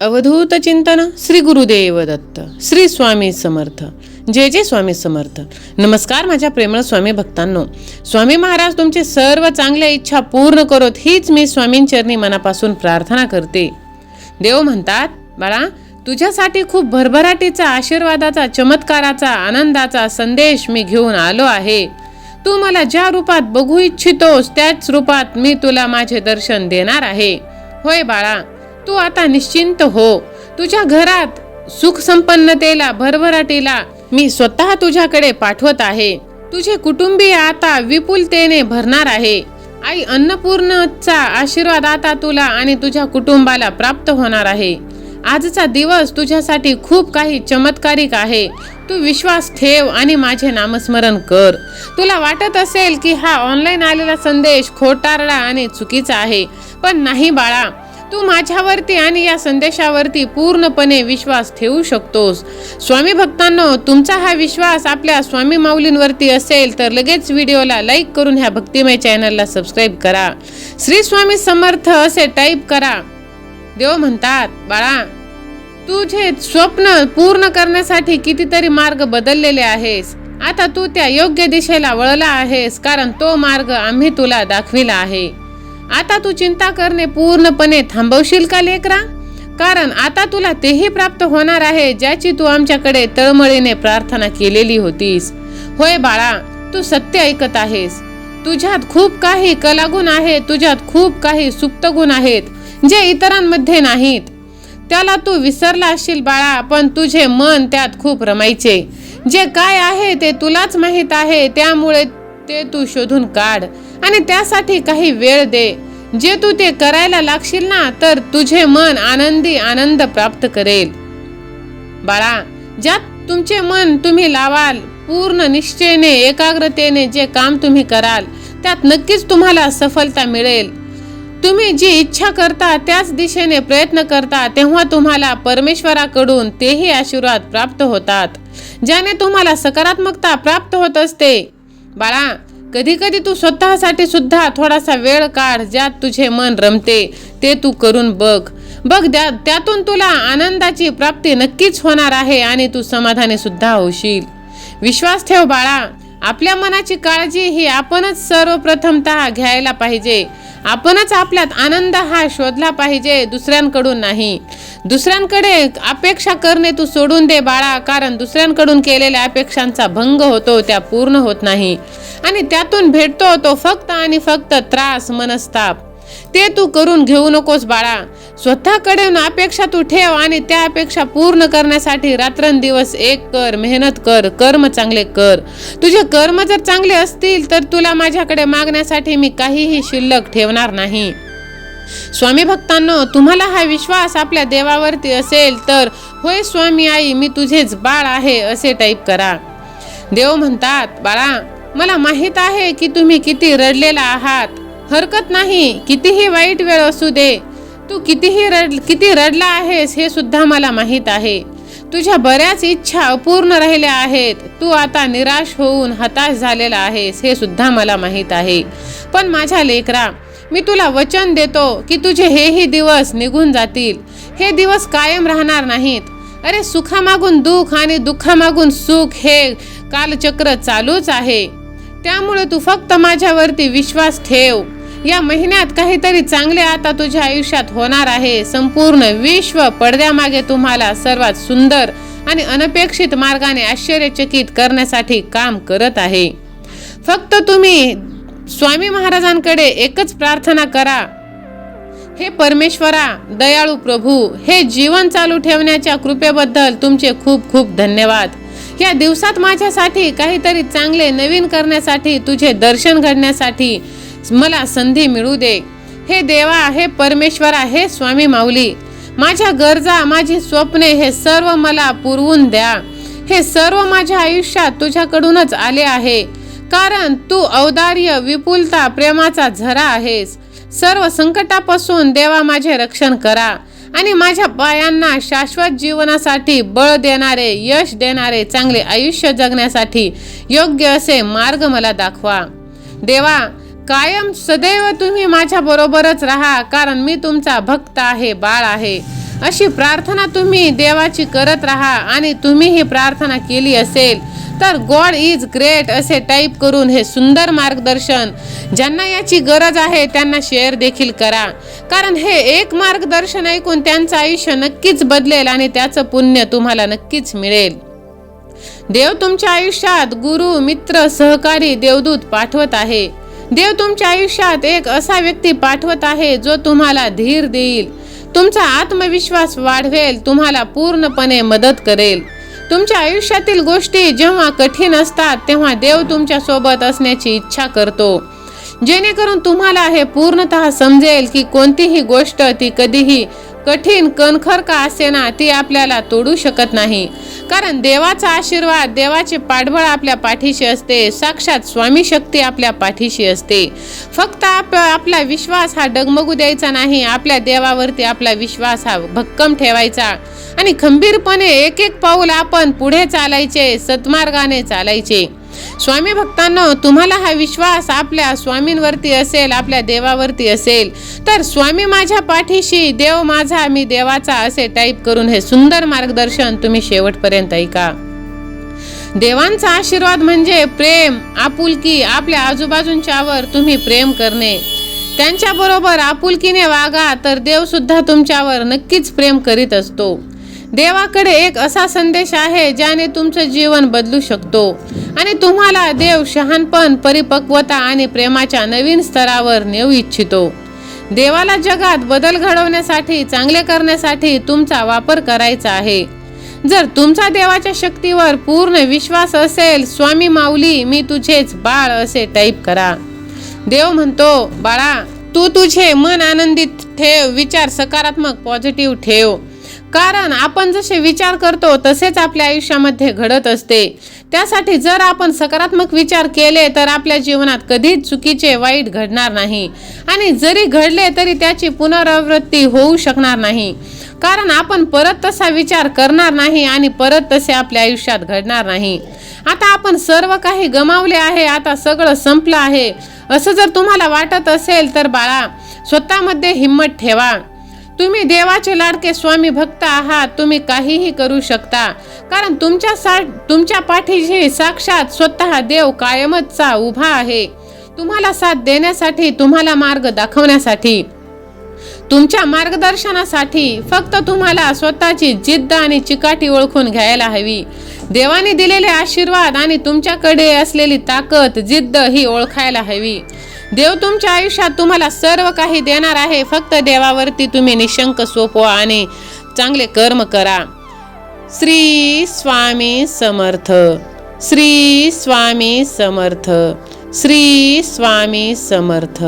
अवधूत चिंतन श्री गुरुदेव दत्त श्री स्वामी समर्थ. जय जय स्वामी समर्थ. नमस्कार माझ्या प्रेमळ स्वामी भक्तांनो. स्वामी महाराज तुमचे सर्व चांगल्या इच्छा पूर्ण करोत हीच मी स्वामींचरणी मनापासून प्रार्थना करते. देव म्हणतात बाळा तुझ्यासाठी खूप भरभराटीचा आशीर्वादाचा चमत्काराचा आनंदाचा संदेश मी घेऊन आलो आहे. तू मला ज्या रूपात बघू इच्छितोस त्याच रूपात मी तुला माझे दर्शन देणार आहे. होय बाळा तू आता निश्चिंत हो. तुझ्या घरात सुख संपन्नतेला भरभराटीला मी स्वतः तुझ्याकडे पाठवत आहे. तुझे कुटुंबीय आता विपुलतेने भरणार आहे. आई अन्नपूर्णचा आशीर्वाद आता तुला आणि तुझ्या कुटुंबाला प्राप्त होणार आहे. आजचा दिवस तुझ्यासाठी खूप काही चमत्कारिक आहे. तू विश्वास ठेव आणि माझे नामस्मरण कर. तुला वाटत असेल की हा ऑनलाईन आलेला संदेश खोटारडा आणि चुकीचा आहे पण नाही बाळा. तू माझ्यावरती आणि या संदेशावरती पूर्णपणे विश्वास ठेवू शकतोस. स्वामी भक्तांनो तुमचा हा विश्वास आपल्या स्वामी माऊलींवरती असेल तर लगेच व्हिडिओला लाईक करून ह्या भक्तिमय चॅनलला सबस्क्राईब करा. श्री स्वामी समर्थ असे टाईप करा. देव म्हणतात बाळा तुझे स्वप्न पूर्ण करण्यासाठी कितीतरी मार्ग बदललेले आहेस. आता तू त्या योग्य दिशेला वळला आहेस कारण तो मार्ग आम्ही तुला दाखविला आहे. आता तू चिंता करणे पूर्णपणे थांबवशील का लेकरा? कारण आता तुला तेही प्राप्त होणार आहे ज्याची तू आमच्याकडे तळमळीने प्रार्थना केलेली होतीस. होय बाळा तू सत्य ऐकत आहेस. तुझ्यात खूप काही कलागुण आहे तुझ्यात खूप काही सुप्त गुण आहेत जे इतरांमध्ये नाहीत. त्याला तू विसरला असशील बाळा पण तुझे मन त्यात खूप रमायचे. जे काय आहे ते तुलाच माहीत आहे त्यामुळे ते तू शोधून काढ. आणि त्यासाठी काही वेळ दे. जे तू ते करायला लागशील ना तर तुझे मन आनंदी आनंद प्राप्त करेल. बाळा ज्यात तुमचे मन तुम्ही लावाल पूर्ण निश्चयने एकाग्रतेने जे काम तुम्ही कराल त्यात नक्कीच तुम्हाला सफलता मिळेल. तुम्ही जी इच्छा करता त्याच दिशेने प्रयत्न करता तेव्हा तुम्हाला परमेश्वराकडून तेही आशीर्वाद प्राप्त होतात. ज्याने तुम्हाला सकारात्मकता प्राप्त होत असते. बाळा कधी कधी तू स्वतःसाठी सुद्धा थोडासा वेळ काढ ज्यात तुझे मन रमते ते तू करून बघ. बघ त्या त्यातून तुला आनंदाची प्राप्ती नक्कीच होणार आहे आणि तू समाधानी सुद्धा होशील. विश्वास ठेव बाळा आपल्या मनाची काळजी ही आपणच सर्वप्रथमतः घ्यायला पाहिजे. आपणच आपल्यात आनंद हा शोधला पाहिजे दुसऱ्यांकडून नाही. दुसऱ्यांकडे अपेक्षा करणे तू सोडून दे बाळा कारण दुसऱ्यांकडून केलेल्या अपेक्षांचा भंग होतो त्या पूर्ण होत नाही. आणि त्यातून भेटतो तो फक्त आणि फक्त त्रास मनस्ताप. ते तू करून घेऊ नकोस बाळा. स्वतःकडे अपेक्षा तू ठेव आणि त्या अपेक्षा पूर्ण करण्यासाठी रात्रंदिवस एक कर मेहनत कर कर्म चांगले कर. तुझे कर्म जर चांगले असतील तर तुला माझ्याकडे मागण्यासाठी मी काहीही शिल्लक ठेवणार नाही. स्वामी भक्तांनो तुम्हाला हा विश्वास आपल्या देवावरती असेल तर होय स्वामी आई मी तुझेच बाळ आहे असे टाईप करा. देव म्हणतात बाळा मला माहीत आहे की तुम्ही किती रडलेला आहात. हरकत नाही. कितीही वाईट वेळ असू दे. तू कितीही रड किती रडला आहेस हे सुद्धा मला माहीत आहे. तुझ्या बऱ्याच इच्छा अपूर्ण राहिल्या आहेत. तू आता निराश होऊन हताश झालेला आहेस हे सुद्धा मला माहीत आहे. पण माझ्या लेकरा मी तुला वचन देतो की तुझे हेही दिवस निघून जातील. हे दिवस कायम राहणार नाहीत. अरे सुखामागून दुःख आणि दुःखामागून सुख हे कालचक्र चालूच आहे. त्यामुळे तू फक्त माझ्यावरती विश्वास ठेव. या महिन्यात काहीतरी चांगले आता तुझ्या आयुष्यात होणार आहे. संपूर्ण विश्व पडद्यामागे तुम्हाला सर्वात सुंदर आणि अनपेक्षित मार्गाने आश्चर्यचकित करण्यासाठी काम करत आहे. फक्त तुम्ही स्वामी महाराजांकडे एकच प्रार्थना करा. हे परमेश्वरा दयाळू प्रभू हे जीवन चालू ठेवण्याच्या कृपेबद्दल तुमचे खूप खूप धन्यवाद. या दिवसात माझ्यासाठी काहीतरी चांगले नवीन करण्यासाठी तुझे दर्शन घडण्यासाठी मला संधी मिळू दे. हे देवा आहे परमेश्वर हे स्वामी माऊली. माझ्या गरजा माझी स्वप्ने हे सर्व मला पुरवून द्या. हे सर्व माझ्या आयुष्यात तुझ्याकडूनच आले आहे. कारण तू औदार्य विपुलता प्रेमाचा झरा आहेस. सर्व संकटापासून देवा माझे रक्षण करा आणि माझ्या पायांना शाश्वत जीवनासाठी बळ देणारे यश देणारे चांगले आयुष्य जगण्यासाठी योग्य असे मार्ग मला दाखवा. देवा कायम सदैव तुम्ही माझ्या बरोबरच राहा कारण मी तुमचा भक्त आहे बाळ आहे. अशी प्रार्थना तुम्ही देवाची करत राहा आणि तुम्ही ही प्रार्थना केली असेल तर गॉड इज ग्रेट असे टाईप करून हे सुंदर मार्गदर्शन ज्यांना याची गरज आहे त्यांना शेअर देखील करा. कारण हे एक मार्गदर्शन ऐकून त्यांचं आयुष्य नक्कीच बदलेल आणि त्याचं पुण्य तुम्हाला नक्कीच मिळेल. देव तुमच्या आयुष्यात गुरु मित्र सहकारी देवदूत पाठवत आहे. देव तुमच्या आयुष्यात एक असा व्यक्ती पाठवत आहे जो तुम्हाला धीर देईल. तुमचा आत्मविश्वास वाढवेल तुम्हाला पूर्णपणे मदत करेल. तुमच्या आयुष्यातील गोष्टी जेव्हा कठीण असतात तेव्हा देव तुमच्यासोबत असण्याची इच्छा करतो. जेणेकरून तुम्हाला हे पूर्णतः समजेल की कोणतीही गोष्ट ती कधीही कठीण कणखर का असेना ती आपल्याला तोडू शकत नाही. कारण देवाचा आशीर्वाद देवाचे पाठबळ आपल्या पाठीशी असते. साक्षात स्वामी शक्ती आपल्या पाठीशी असते. फक्त आप आपला विश्वास हा डगमगू द्यायचा नाही. आपल्या देवावरती आपला विश्वास हा भक्कम ठेवायचा. आणि खंबीरपणे एक एक पाऊल आपण पुढे चालायचे सत्मार्गाने चालायचे. स्वामी भक्तांनो तुम्हाला हा विश्वास आपल्या स्वामींवरती असेल आपल्या देवावरती असेल तर स्वामी माझ्या पाठीशी देव माझा मी देवाचा असे टाईप करून हे सुंदर मार्गदर्शन तुम्ही शेवटपर्यंत ऐका. देवांचा आशीर्वाद म्हणजे प्रेम आपुलकी आपल्या आजूबाजूंच्यावर तुम्ही प्रेम करणे. त्यांच्याबरोबर आपुलकीने वागा तर देव सुद्धा तुमच्यावर नक्कीच प्रेम करीत असतो. देवाकडे एक असा संदेश आहे ज्याने तुमचं जीवन बदलू शकतो. आणि तुम्हाला देव शहाणपण परिपक्वता आणि प्रेमाच्या नवीन स्तरावर नेऊ इच्छितो. देवाला जगात बदल घडवण्यासाठी चांगले करण्यासाठी तुमचा वापर करायचा आहे. जर तुमचा देवाच्या शक्तीवर पूर्ण विश्वास असेल स्वामी माऊली मी तुझेच बाळ असे टाईप करा. देव म्हणतो बाळा तू तुझे मन आनंदित ठेव विचार सकारात्मक पॉझिटिव्ह ठेव. कारण आपण जसे विचार करतो तसेच आपल्या आयुष्यामध्ये घडत असते. त्यासाठी जर आपण सकारात्मक विचार केले तर आपल्या जीवनात कधीच चुकीचे वाईट घडणार नाही. आणि जरी घडले तरी त्याची पुनरावृत्ती होऊ शकणार नाही. कारण आपण परत तसा विचार करणार नाही आणि परत तसे आपल्या आयुष्यात घडणार नाही. आता आपण सर्व काही गमावले आहे आता सगळं संपलं आहे. असं जर तुम्हाला वाटत असेल तर बाळा स्वतःमध्ये हिंमत ठेवा. तुम्ही देवाचे लाडके स्वामी भक्त आहात तुम्ही काहीही करू शकता. कारण तुमच्या सा तुमच्या पाठीशी साक्षात स्वतः देव कायमचा उभा आहे. तुम्हाला साथ देण्यासाठी तुम्हाला मार्ग दाखवण्यासाठी तुमच्या मार्गदर्शनासाठी फक्त तुम्हाला स्वतःची जिद्द आणि चिकाटी ओळखून घ्यायला हवी. देवाने दिलेले आशीर्वाद आणि तुमच्याकडे असलेली ताकद जिद्द ही ओळखायला हवी. देव तुमच्या आयुष्यात तुम्हाला सर्व काही देणार आहे. फक्त देवावरती तुम्ही निशंक सोपवा आणि चांगले कर्म करा. श्री स्वामी समर्थ. श्री स्वामी समर्थ. श्री स्वामी समर्थ.